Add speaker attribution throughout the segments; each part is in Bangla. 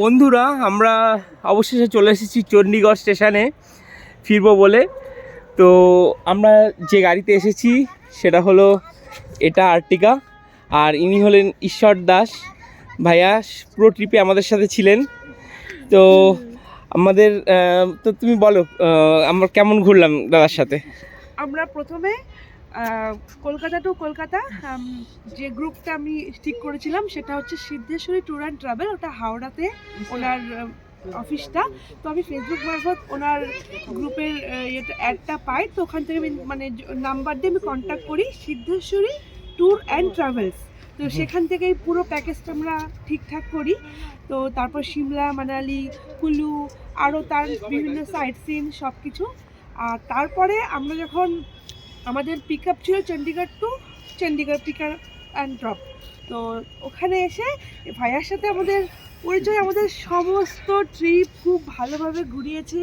Speaker 1: বন্ধুরা, আমরা অবশেষে চলে এসেছি চণ্ডীগড় স্টেশনে ফিরবো বলে। তো আমরা যে গাড়িতে এসেছি, সেটা হলো এটা আর্টিকা আর ইনি হলেন ঈশ্বর দাস। ভাইয়া পুরো ট্রিপে আমাদের সাথে ছিলেন। তো আমাদের তো তুমি বলো আমরা কেমন ঘুরলাম দাদার সাথে?
Speaker 2: আমরা প্রথমে কলকাতা টু কলকাতা যে গ্রুপটা আমি ঠিক করেছিলাম সেটা হচ্ছে সিদ্ধেশ্বরী ট্যুর অ্যান্ড ট্রাভেল ওটা হাওড়াতে ওনার অফিসটা তো আমি ফেসবুক মারফত ওনার গ্রুপের অ্যাডটা পাই। তো ওখান থেকে আমি মানে নাম্বার দিয়ে আমি কন্ট্যাক্ট করি সিদ্ধেশ্বরী ট্যুর অ্যান্ড ট্রাভেলস তো সেখান থেকেই পুরো প্যাকেজটা আমরা ঠিকঠাক করি। তো তারপর সিমলা মানালি কুলু আরও তার বিভিন্ন সাইট সিন সব কিছু আর তারপরে আমরা যখন আমাদের পিক আপ ছিল Chandigarh to Chandigarh pick up and drop তো ওখানে এসে ভাইয়ার সাথে আমাদের পরিচয় আমাদের সমস্ত ট্রিপ খুব ভালোভাবে ঘুরিয়েছে।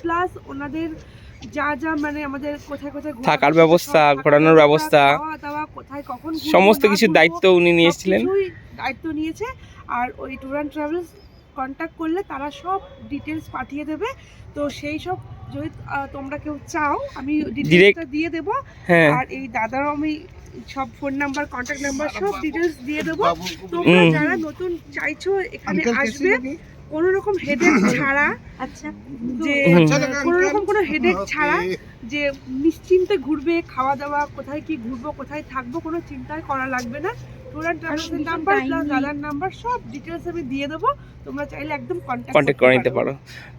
Speaker 2: প্লাস ওনাদের যা যা মানে আমাদের কোথায় কোথায়
Speaker 1: থাকার ব্যবস্থা, ঘোরানোর ব্যবস্থা,
Speaker 2: কোথায় কখন
Speaker 1: সমস্ত কিছুর দায়িত্ব উনি
Speaker 2: নিয়েছিলেন। দায়িত্ব নিয়েছে। আর ওই ট্যুর অ্যান্ড ট্রাভেলস কন্ট্যাক্ট করলে তারা সব ডিটেলস পাঠিয়ে দেবে। তো সেই সব যদি তোমরা কেউ চাও আমি ডিটেলসটা দিয়ে দেবো।
Speaker 1: হ্যাঁ।
Speaker 2: আর এই দাদারও আমি সব ফোন নাম্বার কন্ট্যাক্ট নাম্বার সব ডিটেলস দিয়ে দেবো। তোমরা যারা নতুন চাইছো এখানে আসবে। কোনো রকম হেডেক ছাড়া
Speaker 3: আচ্ছা।
Speaker 2: যে
Speaker 1: হুম।
Speaker 2: কোনো রকম কোনো হেডেক ছাড়া যে নিশ্চিন্তে ঘুরবে খাওয়া দাওয়া কোথায় কি ঘুরবো কোথায় থাকব কোনো চিন্তাই করা লাগবে না। ট্যুর অ্যান্ড ট্রাভেলসের নাম্বার প্লাস দাদার নাম্বার সব ডিটেলস আমি দিয়ে দেবো। তোমরা চাইলে একদম কন্ট্যাক্ট
Speaker 1: করে নিতে পারো।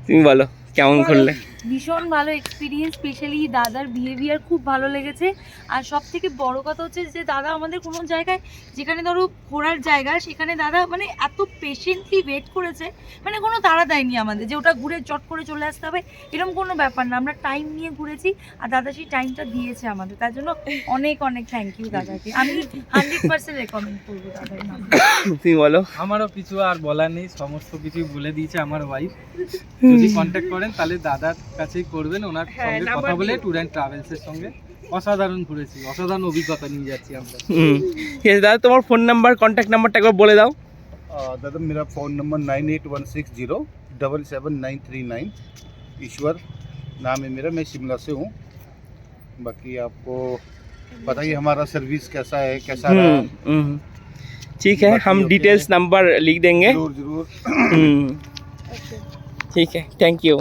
Speaker 1: তুমি বলো। কেমন ঘুরলে
Speaker 3: ভীষণ ভালো এক্সপিরিয়েন্স স্পেশালি দাদার বিহেভিয়ার খুব ভালো লেগেছে। আর সব থেকে বড় কথা হচ্ছে যে দাদা আমাদের কোনো জায়গায় যেখানে ধরো ঘোরার জায়গা সেখানে দাদা মানে এত পেশেন্টলি ওয়েট করেছে মানে কোনো তাড়া দেয়নি আমাদের যে ওটা ঘুরে চট করে চলে আসতে হবে এরকম কোনো ব্যাপার না। আমরা টাইম নিয়ে ঘুরেছি আর দাদা সেই টাইমটা দিয়েছে আমাদের। তার জন্য অনেক অনেক থ্যাংক ইউ দাদাকে। আমি হান্ড্রেড পার্সেন্ট রেকমেন্ড করব দাদার নাম।
Speaker 1: তুমি বলো
Speaker 4: আমারও কিছু আর বলার নেই সমস্ত কিছুই বলে দিয়েছে আমার ওয়াইফ যদি কন্ট্যাক্ট করেন তাহলে দাদার কাছেই করবেন ওনার
Speaker 2: হ্যাঁ,
Speaker 4: সঙ্গে
Speaker 2: নাম্বার
Speaker 4: কথা বলে
Speaker 2: দিয়ে-
Speaker 4: ট্যুর অ্যান্ড ট্রাভেলসের সঙ্গে অসাধারণ ঘুরেছি অসাধারণ অভিজ্ঞতা নিয়ে যাচ্ছি আমরা
Speaker 1: হুম ঠিক আছে দাদা তোমার ফোন নাম্বার কন্ট্যাক্ট নাম্বারটা একবার বলে দাও
Speaker 5: आ, दादा मेरा phone number nine eight one six zero double seven nine three nine Ishwar नाम है मेरा मैं शिमला से हूँ बाकी आपको पता ही हमारा सर्विस कैसा है कैसा रहा
Speaker 1: हम्म हम्म। ठीक है हम डिटेल्स नंबर लिख देंगे।
Speaker 5: ज़रूर ज़रूर।
Speaker 1: हम्म। ठीक है थैंक यू